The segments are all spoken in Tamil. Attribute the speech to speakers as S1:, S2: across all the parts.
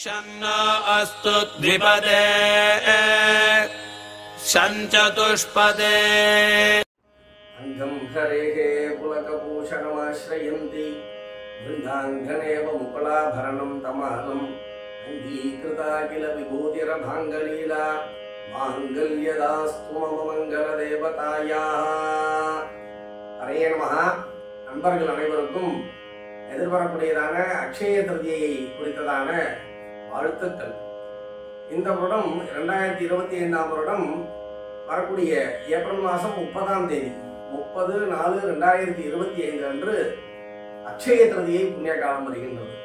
S1: शन्नो अस्तु द्विपदे शञ्चतुष्पदे
S2: अङ्गम् हरेः पुलकभूषणमाश्रयन्ति वृन्दाङ्गनेव मुकुलाभरणम् तमालम् अङ्गीकृता किल विभूतिरभाङ्गलीला माङ्गल्यदास्तु मम मङ्गलदेवतायाः हरे नमः நண்பர்கள் அனைவருக்கும் எதிர்வரக்கூடியதான அக்ஷய திருதியை குறித்ததான வாழ்த்துக்கள் இந்த வருடம் ரெண்டாயிரத்தி இருபத்தி ஐந்தாம் வருடம் வரக்கூடிய ஏப்ரல் மாதம் முப்பதாம் தேதி முப்பது நாலு ரெண்டாயிரத்தி இருபத்தி ஐந்து அன்று அக்ஷய திருதியை புண்ணிய காலம் வருகின்றது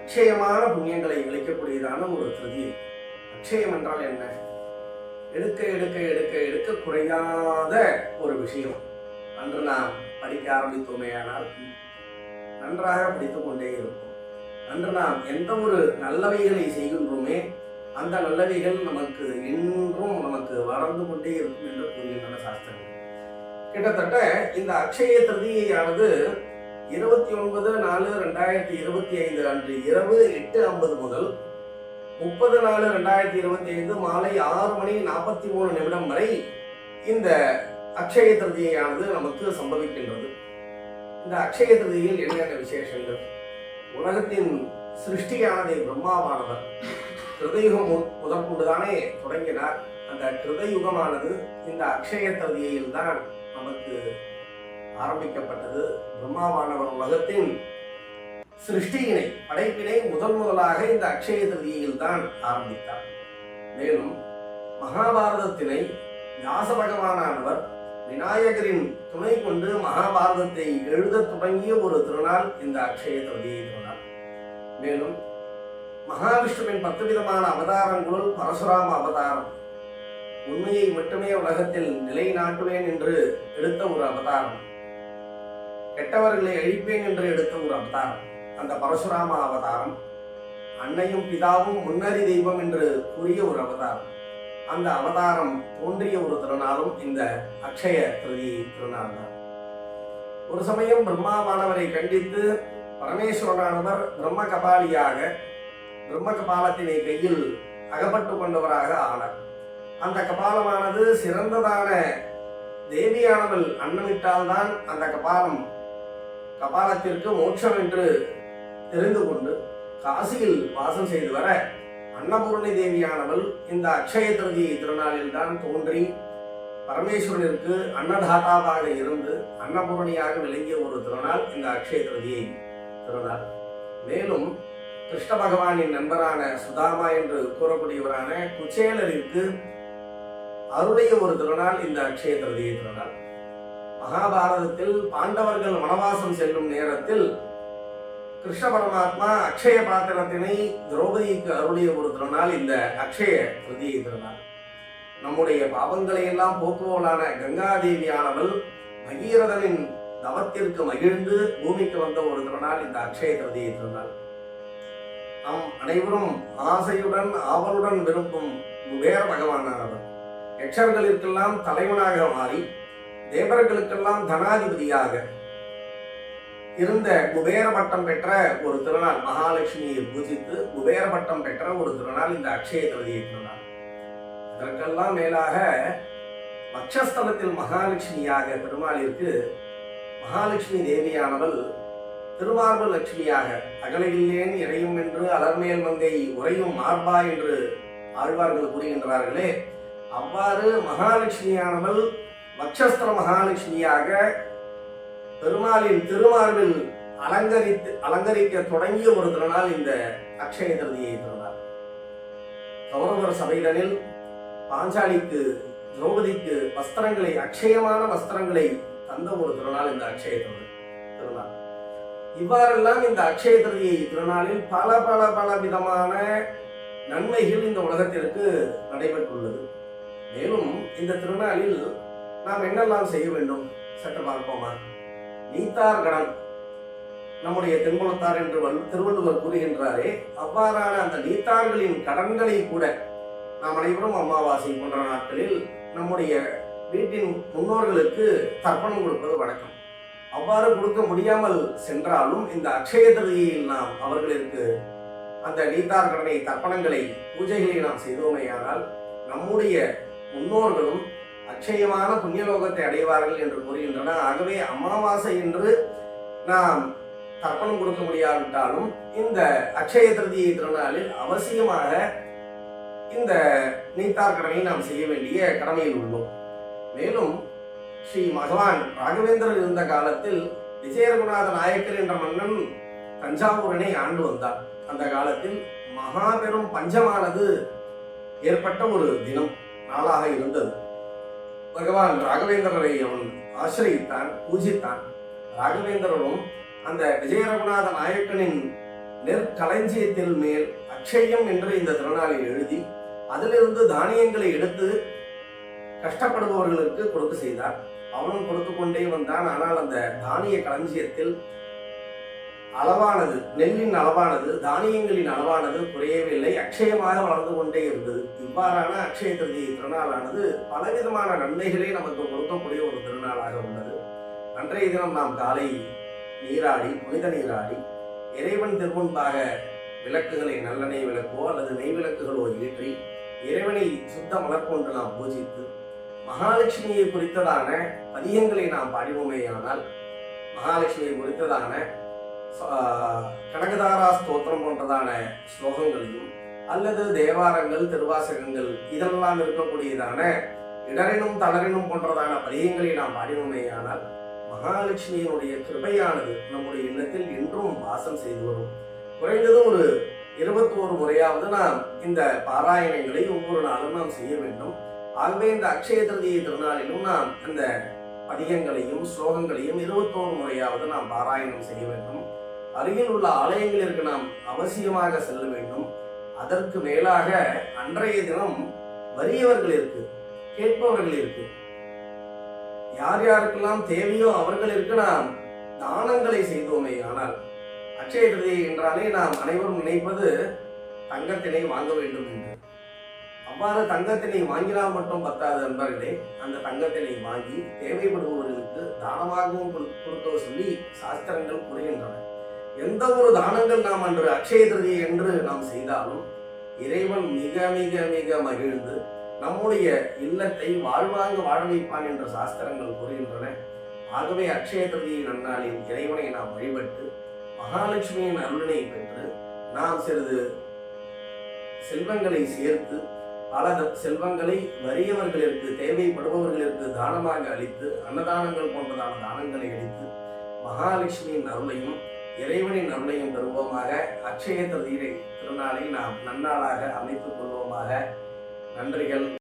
S2: அக்ஷயமான புண்ணியங்களை இழைக்கக்கூடியதான ஒரு திருதி அக்ஷயம் என்றால் என்ன எடுக்க எடுக்க எடுக்க எடுக்க குறையாத ஒரு விஷயம் அன்று நாம் படிக்க ஆரம்பித்தோமே ஆனால் நன்றாக படித்துக் கொண்டே இருப்போம் அன்று நாம் எந்த ஒரு நல்லவைகளை செய்கின்றோமே அந்த நல்லவைகள் நமக்கு இன்றும் நமக்கு வளர்ந்து கொண்டே இருக்கும் என்று கூறுகின்றன சாஸ்திரங்கள் கிட்டத்தட்ட இந்த அக்ஷய திருதியானது இருபத்தி ஒன்பது நாலு ரெண்டாயிரத்தி இருபத்தி ஐந்து அன்று இரவு எட்டு ஐம்பது முதல் முப்பது நாலு ரெண்டாயிரத்தி இருபத்தி ஐந்து மாலை ஆறு மணி நாற்பத்தி மூணு நிமிடம் வரை இந்த அக்ஷய திருதியானது நமக்கு சம்பவிக்கின்றது இந்த அக்ஷய திருதியில் என்னென்ன விசேஷங்கள் உலகத்தின் சிருஷ்டியானதே பிரம்மாவானவர் கிருதயுகம் முதற்கொண்டுதானே தொடங்கினார் அந்த கிருதயுகமானது இந்த அக்ஷய தகுதியில் தான் நமக்கு ஆரம்பிக்கப்பட்டது பிரம்மாவானவர் உலகத்தின் சிருஷ்டியினை படைப்பினை முதன் முதலாக இந்த அக்ஷய தகுதியில் தான் ஆரம்பித்தார் மேலும் மகாபாரதத்தினை வியாச பகவானானவர் விநாயகரின் துணை கொண்டு மகாபாரதத்தை எழுத தொடங்கிய ஒரு திருநாள் இந்த அக்ஷய திருதியை திருநாள் மேலும் மகாவிஷ்ணுவின் பத்து விதமான அவதாரங்களுள் பரசுராம அவதாரம் உண்மையை மட்டுமே உலகத்தில் நிலைநாட்டுவேன் என்று எடுத்த ஒரு அவதாரம் கெட்டவர்களை அழிப்பேன் என்று எடுத்த ஒரு அவதாரம் அந்த பரசுராம அவதாரம் அன்னையும் பிதாவும் முன்னறி தெய்வம் என்று கூறிய ஒரு அவதாரம் அந்த அவதாரம் தோன்றிய ஒரு திருநாளும் இந்த அக்ஷய திருதி திருநாள் தான் ஒரு சமயம் பிரம்மாவானவரை கண்டித்து பரமேஸ்வரனானவர் பிரம்ம கபாலியாக பிரம்ம கபாலத்தினை கையில் அகப்பட்டு கொண்டவராக ஆனார் அந்த கபாலமானது சிறந்ததான தேவியானவள் அன்னமிட்டால்தான் அந்த கபாலம் கபாலத்திற்கு மோட்சம் என்று தெரிந்து கொண்டு காசியில் வாசம் செய்து வர அன்னபூர்ணி தேவியானவள் இந்த அக்ஷய திருதியை திருநாளில் தான் தோன்றி பரமேஸ்வரனிற்கு அன்னதாதாவாக இருந்து அன்னபூர்ணியாக விளங்கிய ஒரு திருநாள் இந்த அக்ஷய திருதியை திருநாள் மேலும் கிருஷ்ண பகவானின் நண்பரான சுதாமா என்று கூறக்கூடியவரான குச்சேலரிற்கு அருடைய ஒரு திருநாள் இந்த அக்ஷய திருதியை திருநாள் மகாபாரதத்தில் பாண்டவர்கள் வனவாசம் செல்லும் நேரத்தில் கிருஷ்ண பரமாத்மா அக்ஷய பாத்திரத்தினை திரௌபதிக்கு அருளிய ஒரு திருநாள் இந்த அக்ஷய திருதியை திருநாள் நம்முடைய பாவங்களை எல்லாம் போக்குவலான கங்காதேவியானவள் பகீரதனின் தவத்திற்கு மகிழ்ந்து பூமிக்கு வந்த ஒரு திருநாள் இந்த அக்ஷய திருதியை திருநாள் நாம் அனைவரும் ஆசையுடன் ஆவலுடன் விரும்பும் வேற பகவானானவர் யக்ஷர்களுக்கெல்லாம் தலைவனாக மாறி தேவர்களுக்கெல்லாம் தனாதிபதியாக இருந்த குபேர பட்டம் பெற்ற ஒரு திருநாள் மகாலட்சுமியை பூஜித்து குபேர பட்டம் பெற்ற ஒரு திருநாள் இந்த அக்ஷய திருதியை திருநாள் அதற்கெல்லாம் மேலாக பட்சஸ்தலத்தில் மகாலட்சுமியாக பெருமாளிற்கு மகாலட்சுமி தேவியானவள் திருமார்பு லட்சுமியாக அகலையில்லேன் இறையும் என்று அலர்மேல் மங்கை உறையும் மார்பா என்று ஆழ்வார்கள் கூறுகின்றார்களே அவ்வாறு மகாலட்சுமியானவள் பட்சஸ்தல மகாலட்சுமியாக பெருமாளின் திருமார்பில் அலங்கரித்து அலங்கரிக்க தொடங்கிய ஒரு திருநாள் இந்த அக்ஷய திருதியை திருநாள் கௌரவர் சபையிடனில் பாஞ்சாலிக்கு திரௌபதிக்கு வஸ்திரங்களை அக்ஷயமான வஸ்திரங்களை தந்த ஒரு திருநாள் இந்த அக்ஷய திருநாள் இவ்வாறெல்லாம் இந்த அக்ஷய திருதியை திருநாளில் பல பல பல விதமான நன்மைகள் இந்த உலகத்திற்கு நடைபெற்றுள்ளது மேலும் இந்த திருநாளில் நாம் என்னெல்லாம் செய்ய வேண்டும் சற்று பார்ப்போமா நீத்தார் நம்முடைய தென்குளத்தார் என்று திருவள்ளுவர் கூறுகின்றாரே அவ்வாறான அந்த நீத்தார்களின் கடன்களை கூட நாம் அனைவரும் அமாவாசை போன்ற நாட்களில் நம்முடைய வீட்டின் முன்னோர்களுக்கு தர்ப்பணம் கொடுப்பது வழக்கம் அவ்வாறு கொடுக்க முடியாமல் சென்றாலும் இந்த அக்ஷய திருதியில் நாம் அவர்களுக்கு அந்த நீத்தார் கடனை தர்ப்பணங்களை பூஜைகளை நாம் செய்தோமேயானால் நம்முடைய முன்னோர்களும் அக்ஷயமான புண்ணியலோகத்தை அடைவார்கள் என்று கூறுகின்றன ஆகவே அமாவாசை என்று நாம் தர்ப்பணம் கொடுக்க முடியாவிட்டாலும் இந்த அக்ஷய திருதியை திருநாளில் அவசியமாக இந்த நீத்தார் கடமையை நாம் செய்ய வேண்டிய கடமையில் உள்ளோம் மேலும் ஸ்ரீ மகவான் ராகவேந்திரர் இருந்த காலத்தில் விஜயரகுநாத நாயக்கர் என்ற மன்னன் தஞ்சாவூரினை ஆண்டு வந்தார் அந்த காலத்தில் மகாபெரும் பஞ்சமானது ஏற்பட்ட ஒரு தினம் நாளாக இருந்தது பகவான் ராகவேந்திரரை அவன் ஆசிரியத்தான் பூஜித்தான் ராகவேந்திரனும் அந்த விஜயரகுநாத நாயக்கனின் நெற்களஞ்சியத்தில் மேல் அக்ஷயம் என்று இந்த திருநாளில் எழுதி அதிலிருந்து தானியங்களை எடுத்து கஷ்டப்படுபவர்களுக்கு கொடுக்க செய்தார் அவனும் கொடுத்து கொண்டே வந்தான் ஆனால் அந்த தானிய களஞ்சியத்தில் அளவானது நெல்லின் அளவானது தானியங்களின் அளவானது குறையவில்லை அக்ஷயமாக வளர்ந்து கொண்டே இருந்தது இவ்வாறான அக்ஷய திருதி திருநாளானது பலவிதமான நன்மைகளை நமக்கு கொடுக்கக்கூடிய ஒரு திருநாளாக உள்ளது அன்றைய தினம் நாம் காலை நீராடி புனித நீராடி இறைவன் திருமுன்பாக விளக்குகளை நல்லெண்ணெய் விளக்கோ அல்லது நெய் விளக்குகளோ ஏற்றி இறைவனை சுத்த மலர்கொண்டு நாம் பூஜித்து மகாலட்சுமியை குறித்ததான பதியங்களை நாம் பாடிவோமேயானால் மகாலட்சுமியை குறித்ததான கனகதாரா ஸ்தோத்திரம் போன்றதான ஸ்லோகங்களையும் அல்லது தேவாரங்கள் திருவாசகங்கள் இதெல்லாம் இருக்கக்கூடியதான இடரினும் தளரினும் போன்றதான பரியங்களை நாம் அறிவுமையானால் மகாலட்சுமியினுடைய கிருபையானது நம்முடைய எண்ணத்தில் இன்றும் வாசம் செய்து வரும் குறைந்தது ஒரு இருபத்தோரு முறையாவது நாம் இந்த பாராயணங்களை ஒவ்வொரு நாளும் நாம் செய்ய வேண்டும் ஆகவே இந்த அக்ஷய திருதியை திருநாளிலும் நாம் அந்த பதிகங்களையும் ஸ்லோகங்களையும் இருபத்தோரு முறையாவது நாம் பாராயணம் செய்ய வேண்டும் அருகில் உள்ள ஆலயங்களிற்கு நாம் அவசியமாக செல்ல வேண்டும் அதற்கு மேலாக அன்றைய தினம் வறியவர்களிற்கு கேட்பவர்களிற்கு யார் யாருக்கெல்லாம் தேவையோ அவர்களிற்கு நாம் தானங்களை செய்தோமே ஆனால் அக்ஷய திருதி என்றாலே நாம் அனைவரும் நினைப்பது தங்கத்தினை வாங்க வேண்டும் என்று அவ்வாறு தங்கத்தினை வாங்கினால் மட்டும் பத்தாது நண்பர்களே அந்த தங்கத்தினை வாங்கி தேவைப்படுபவர்களுக்கு தானமாகவும் கொடுக்க சொல்லி சாஸ்திரங்கள் கூறுகின்றன எந்த ஒரு தானங்கள் நாம் அன்று அக்ஷய திருதி என்று நாம் செய்தாலும் இறைவன் மிக மிக மிக மகிழ்ந்து நம்முடைய இல்லத்தை வாழ்வாங்க வாழ வைப்பான் என்று சாஸ்திரங்கள் கூறுகின்றன ஆகவே அக்ஷய திருதி நன்னாளில் இறைவனை நாம் வழிபட்டு மகாலட்சுமியின் அருளினை பெற்று நாம் சிறிது செல்வங்களை சேர்த்து பல செல்வங்களை வறியவர்களிற்கு தேவைப்படுபவர்களிற்கு தானமாக அளித்து அன்னதானங்கள் போன்றதான தானங்களை அளித்து மகாலட்சுமியின் அருளையும் இறைவனின் அருளையும் பெறுவோமாக அக்ஷய திருநாளை நாம் நன்னாளாக அமைத்துக் கொள்வோமாக நன்றிகள்